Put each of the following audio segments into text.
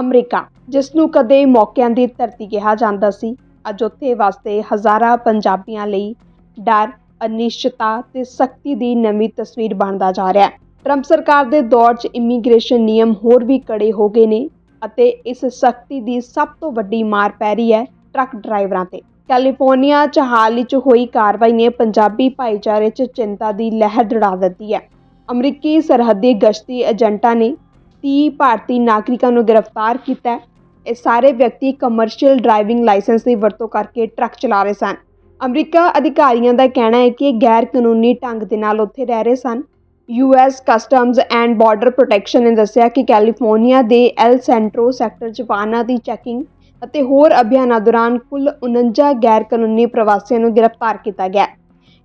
America ਜਿਸ ਨੂੰ ਕਦੇ ਮੌਕਿਆਂ ਦੀ ਧਰਤੀ ਕਿਹਾ ਜਾਂਦਾ ਸੀ। ਅੱਜ ਉੱਥੇ ਵਸਦੇ ਹਜ਼ਾਰਾਂ ਪੰਜਾਬੀਆਂ ਲਈ ਡਰ, ਅਨਿਸ਼ਚਿਤਤਾ ਤੇ ਸਖਤੀ ਦੀ ਨਵੀਂ ਤਸਵੀਰ ਬਣਦਾ ਜਾ ਰਿਹਾ ਹੈ। ਟਰੰਪ ਸਰਕਾਰ ਦੇ ਦੌਰ 'ਚ ਇਮੀਗ੍ਰੇਸ਼ਨ ਨਿਯਮ ਹੋਰ ਵੀ ਕੜੇ ਹੋ ਗਏ ਨੇ ਅਤੇ ਇਸ ਸਖਤੀ ਦੀ ਸਭ ਤੋਂ ਵੱਡੀ ਮਾਰ ਪੈ ਰਹੀ ਹੈ ਟਰੱਕ ਡਰਾਈਵਰਾਂ ਤੇ। ਕੈਲੀਫੋਰਨੀਆ 'ਚ ਹਾਲ ਹੀ 'ਚ ਹੋਈ ਕਾਰਵਾਈ ਨੇ ਪੰਜਾਬੀ ਭਾਈਚਾਰੇ 'ਚ ਚਿੰਤਾ ਦੀ ਲਹਿਰ ਦੜਾ ਦਿੱਤੀ ਹੈ। ਅਮਰੀਕੀ ਸਰਹੱਦੀ ਗਸ਼ਤੀ ਏਜੰਟਾਂ ਨੇ 30 ਭਾਰਤੀ ਨਾਗਰਿਕਾਂ ਨੂੰ ਗ੍ਰਿਫਤਾਰ ਕੀਤਾ ਹੈ। ਇਹ ਸਾਰੇ ਵਿਅਕਤੀ ਕਮਰਸ਼ੀਅਲ ਡਰਾਈਵਿੰਗ ਲਾਇਸੈਂਸ ਦੀ ਵਰਤੋਂ ਕਰਕੇ ਟਰੱਕ ਚਲਾ ਰਹੇ ਸਨ। ਅਮਰੀਕਾ ਅਧਿਕਾਰੀਆਂ ਦਾ ਕਹਿਣਾ ਹੈ ਕਿ ਗੈਰ ਕਾਨੂੰਨੀ ਢੰਗ ਦੇ ਨਾਲ ਉੱਥੇ ਰਹਿ ਰਹੇ ਸਨ। US customs and border protection ਨੇ ਦੱਸਿਆ ਕਿ ਕੈਲੀਫੋਰਨੀਆ ਦੇ ਐਲ ਸੈਂਟਰੋ ਸੈਕਟਰ 'ਚ ਵਾਹਨਾਂ ਦੀ ਚੈਕਿੰਗ ਅਤੇ ਹੋਰ ਅਭਿਆਨਾਂ ਦੌਰਾਨ ਕੁੱਲ 49 ਗੈਰ ਕਾਨੂੰਨੀ ਪ੍ਰਵਾਸੀਆਂ ਨੂੰ ਗ੍ਰਿਫਤਾਰ ਕੀਤਾ ਗਿਆ ਹੈ।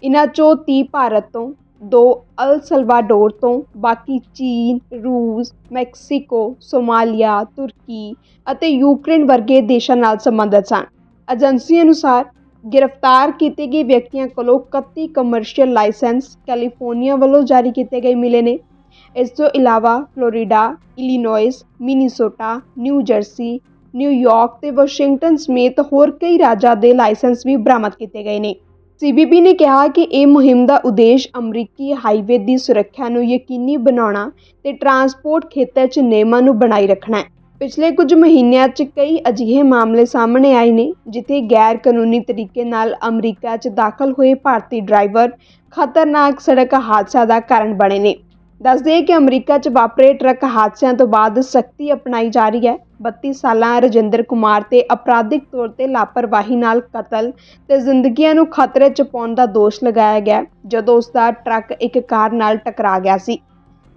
ਇਨ੍ਹਾਂ 'ਚੋਂ 30 ਭਾਰਤ ਤੋਂ ਦੋ ਅਲ ਸਲਵਾਡੋਰ ਤੋਂ, ਬਾਕੀ ਚੀਨ, ਰੂਸ, ਮੈਕਸੀਕੋ, ਸੋਮਾਲੀਆ, ਤੁਰਕੀ ਅਤੇ ਯੂਕਰੇਨ ਵਰਗੇ ਦੇਸ਼ਾਂ ਨਾਲ ਸੰਬੰਧਿਤ ਸਨ। ਏਜੰਸੀ ਅਨੁਸਾਰ ਗ੍ਰਿਫਤਾਰ ਕੀਤੇ ਗਏ ਵਿਅਕਤੀਆਂ ਕੋਲੋਂ 31 ਕਮਰਸ਼ੀਅਲ ਲਾਇਸੈਂਸ ਕੈਲੀਫੋਰਨੀਆ ਵੱਲੋਂ ਜਾਰੀ ਕੀਤੇ ਗਏ ਮਿਲੇ ਨੇ। ਇਸ ਤੋਂ ਇਲਾਵਾ Florida, Illinois, Minnesota, New Jersey, New York ਤੇ ਵਾਸ਼ਿੰਗਟਨ ਸਮੇਤ ਹੋਰ ਕਈ ਰਾਜਾਂ ਦੇ ਲਾਇਸੈਂਸ ਵੀ ਬਰਾਮਦ ਕੀਤੇ ਗਏ ਨੇ। ਸੀਬੀਪੀ ਨੇ ਕਿਹਾ ਕਿ ਇਹ ਮੁਹਿੰਮ ਦਾ ਉਦੇਸ਼ ਅਮਰੀਕੀ ਹਾਈਵੇ ਦੀ ਸੁਰੱਖਿਆ ਨੂੰ ਯਕੀਨੀ ਬਣਾਉਣਾ ਤੇ ਟਰਾਂਸਪੋਰਟ ਖੇਤਰ 'ਚ ਨਿਯਮਾਂ ਨੂੰ ਬਣਾਈ ਰੱਖਣਾ ਹੈ। ਪਿਛਲੇ ਕੁਝ ਮਹੀਨਿਆਂ 'ਚ ਕਈ ਅਜਿਹੇ ਮਾਮਲੇ ਸਾਹਮਣੇ ਆਏ ਨੇ, ਜਿੱਥੇ ਗੈਰ ਕਾਨੂੰਨੀ ਤਰੀਕੇ ਨਾਲ ਅਮਰੀਕਾ 'ਚ ਦਾਖਲ ਹੋਏ ਭਾਰਤੀ ਡਰਾਈਵਰ ਖਤਰਨਾਕ ਸੜਕ ਹਾਦਸਾ ਦਾ ਕਾਰਨ ਬਣੇ ਨੇ। ਦੱਸਦੇ ਕਿ ਅਮਰੀਕਾ 'ਚ ਵਾਪਰੇ ਟਰੱਕ ਹਾਦਸਿਆਂ ਤੋਂ ਬਾਅਦ ਸਖਤੀ ਅਪਣਾਈ ਜਾ ਰਹੀ ਹੈ। 32 ਸਾਲਾਂ ਰਜਿੰਦਰ ਕੁਮਾਰ ਤੇ ਅਪਰਾਧਿਕ ਤੌਰ ਤੇ ਲਾਪਰਵਾਹੀ ਨਾਲ ਕਤਲ ਤੇ ਜ਼ਿੰਦਗੀਆਂ ਨੂੰ ਖਤਰੇ 'ਚ ਪਾਉਣ ਦਾ ਦੋਸ਼ ਲਗਾਇਆ ਗਿਆ, ਜਦੋਂ ਉਸ ਦਾ ਟਰੱਕ ਇੱਕ ਕਾਰ ਨਾਲ ਟਕਰਾ ਗਿਆ ਸੀ,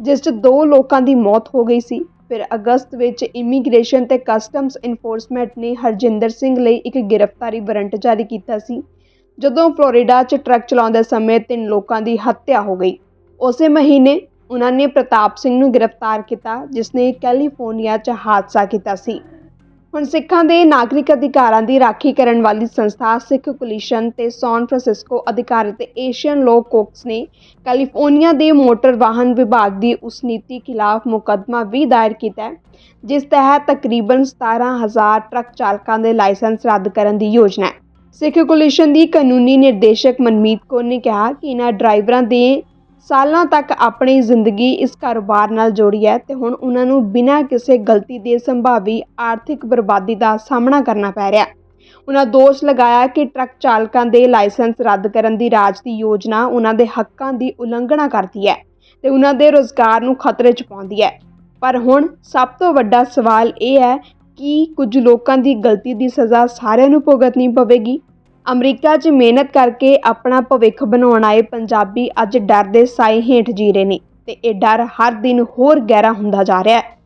ਜਿਸ 'ਚ ਦੋ ਲੋਕਾਂ ਦੀ ਮੌਤ ਹੋ ਗਈ ਸੀ। ਫਿਰ ਅਗਸਤ ਵਿੱਚ ਇਮੀਗ੍ਰੇਸ਼ਨ ਤੇ ਕਸਟਮਸ ਇਨਫੋਰਸਮੈਂਟ ਨੇ ਹਰਜਿੰਦਰ ਸਿੰਘ ਲਈ ਇੱਕ ਗ੍ਰਿਫਤਾਰੀ ਵਾਰੰਟ ਜਾਰੀ ਕੀਤਾ ਸੀ, ਜਦੋਂ ਫਲੋਰੀਡਾ 'ਚ ਟਰੱਕ ਚਲਾਉਂਦੇ ਸਮੇਂ ਤਿੰਨ ਲੋਕਾਂ ਦੀ ਹੱਤਿਆ ਹੋ ਗਈ। ਉਸੇ ਮਹੀਨੇ ਉਹਨਾਂ ਨੇ ਪ੍ਰਤਾਪ ਸਿੰਘ ਨੂੰ ਗ੍ਰਿਫਤਾਰ ਕੀਤਾ ਜਿਸ ਨੇ ਕੈਲੀਫੋਰਨੀਆ 'ਚ ਹਾਦਸਾ ਕੀਤਾ ਸੀ। ਹੁਣ ਸਿੱਖਾਂ ਦੇ ਨਾਗਰਿਕ ਅਧਿਕਾਰਾਂ ਦੀ ਰਾਖੀ ਕਰਨ ਵਾਲੀ ਸੰਸਥਾ ਸਿੱਖ ਕੋਲੀਸ਼ਨ ਤੇ ਸੌਨ ਅਧਿਕਾਰੀ ਅਧਿਕਾਰਤ ਏਸ਼ੀਅਨ ਲੋ ਕੋਕਸ ਨੇ ਕੈਲੀਫੋਰਨੀਆ ਦੇ ਮੋਟਰ ਵਾਹਨ ਵਿਭਾਗ ਦੀ ਉਸ ਨੀਤੀ ਖਿਲਾਫ ਮੁਕੱਦਮਾ ਵੀ ਦਾਇਰ ਕੀਤਾ ਜਿਸ ਤਹਿਤ ਤਕਰੀਬਨ 17000 ਟਰੱਕ ਚਾਲਕਾਂ ਦੇ ਲਾਇਸੈਂਸ ਰੱਦ ਕਰਨ ਦੀ ਯੋਜਨਾ ਹੈ। ਸਿੱਖ ਕੋਲੀਸ਼ਨ ਦੀ ਕਾਨੂੰਨੀ ਨਿਰਦੇਸ਼ਕ ਮਨਮੀਤ ਕੌਰ ਨੇ ਕਿਹਾ ਕਿ ਇਹਨਾਂ ਡਰਾਈਵਰਾਂ ਦੇ ਸਾਲਾਂ ਤੱਕ ਆਪਣੀ ਜ਼ਿੰਦਗੀ ਇਸ ਕਾਰੋਬਾਰ ਨਾਲ ਜੋੜੀ ਹੈ ਤੇ ਹੁਣ ਉਹਨਾਂ ਨੂੰ ਬਿਨਾਂ ਕਿਸੇ ਗਲਤੀ ਦੇ ਸੰਭਾਵੀ ਆਰਥਿਕ ਬਰਬਾਦੀ ਦਾ ਸਾਹਮਣਾ ਕਰਨਾ ਪੈ ਰਿਹਾ। ਉਹਨਾਂ ਦੋਸ਼ ਲਗਾਇਆ ਕਿ ਟਰੱਕ ਚਾਲਕਾਂ ਦੇ ਲਾਇਸੈਂਸ ਰੱਦ ਕਰਨ ਦੀ ਰਾਜ ਦੀ ਯੋਜਨਾ ਉਹਨਾਂ ਦੇ ਹੱਕਾਂ ਦੀ ਉਲੰਘਣਾ ਕਰਦੀ ਹੈ ਤੇ ਉਹਨਾਂ ਦੇ ਰੋਜ਼ਗਾਰ ਨੂੰ ਖਤਰੇ 'ਚ ਪਾਉਂਦੀ ਹੈ। ਪਰ ਹੁਣ ਸਭ ਤੋਂ ਵੱਡਾ ਸਵਾਲ ਇਹ ਹੈ ਕਿ ਕੁਝ ਲੋਕਾਂ ਦੀ ਗਲਤੀ ਦੀ ਸਜ਼ਾ ਸਾਰਿਆਂ ਨੂੰ ਭੁਗਤਣੀ ਪਵੇਗੀ? ਅਮਰੀਕਾ 'ਚ ਮਿਹਨਤ ਕਰਕੇ ਆਪਣਾ ਭਵਿੱਖ ਬਣਾਉਣ ਆਏ ਪੰਜਾਬੀ ਅੱਜ ਡਰ ਦੇ ਸਾਏ ਹੇਠ ਜੀ ਰਹੇ ਨੇ ਤੇ ਇਹ ਡਰ ਹਰ ਦਿਨ ਹੋਰ ਗਹਿਰਾ ਹੁੰਦਾ ਜਾ ਰਿਹਾ ਹੈ।